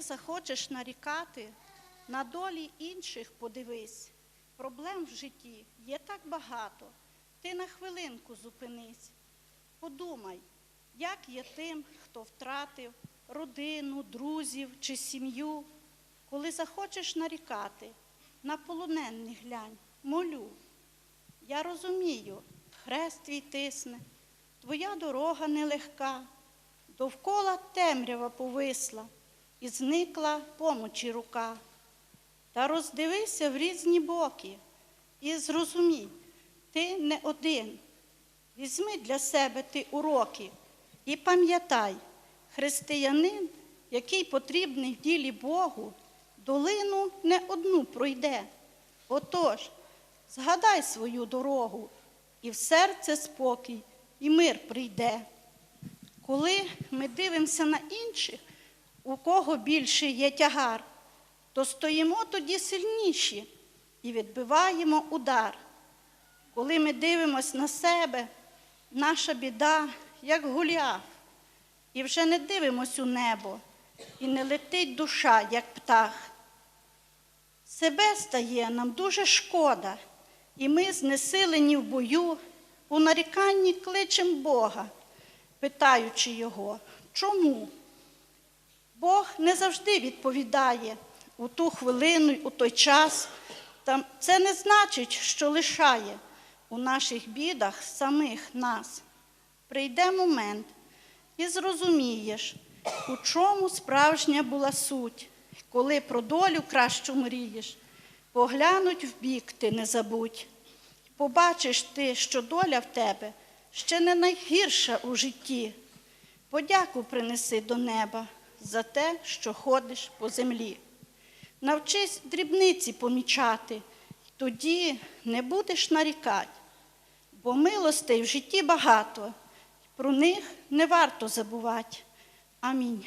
Захочеш нарікати, на долі інших подивись. Проблем в житті є так багато. Ти на хвилинку зупинись. Подумай, як є тим, хто втратив родину, друзів чи сім'ю. Коли захочеш нарікати, на полонених глянь, молю. Я розумію, хрест твій тисне, твоя дорога нелегка, довкола темрява повисла, і зникла помочі рука. Та роздивися в різні боки і зрозумій, ти не один. Візьми для себе ти уроки і пам'ятай, християнин, який потрібний в ділі Богу, долину не одну пройде. Отож, згадай свою дорогу, і в серце спокій, і мир прийде. Коли ми дивимося на інших, у кого більше є тягар, то стоїмо тоді сильніші і відбиваємо удар. Коли ми дивимося на себе, наша біда, як гуляв, і вже не дивимось у небо, і не летить душа, як птах. Себе стає нам дуже шкода, і ми, знесилені в бою, у наріканні кличем Бога, питаючи Його, чому? Бог не завжди відповідає у ту хвилину, у той час. Це не значить, що лишає у наших бідах самих нас. Прийде момент і зрозумієш, у чому справжня була суть, коли про долю кращу мрієш, поглянуть в бік ти не забудь. Побачиш ти, що доля в тебе ще не найгірша у житті. Подяку принеси до неба за те, що ходиш по землі. Навчись дрібниці помічати, тоді не будеш нарікати, бо милостей в житті багато, про них не варто забувати. Амінь.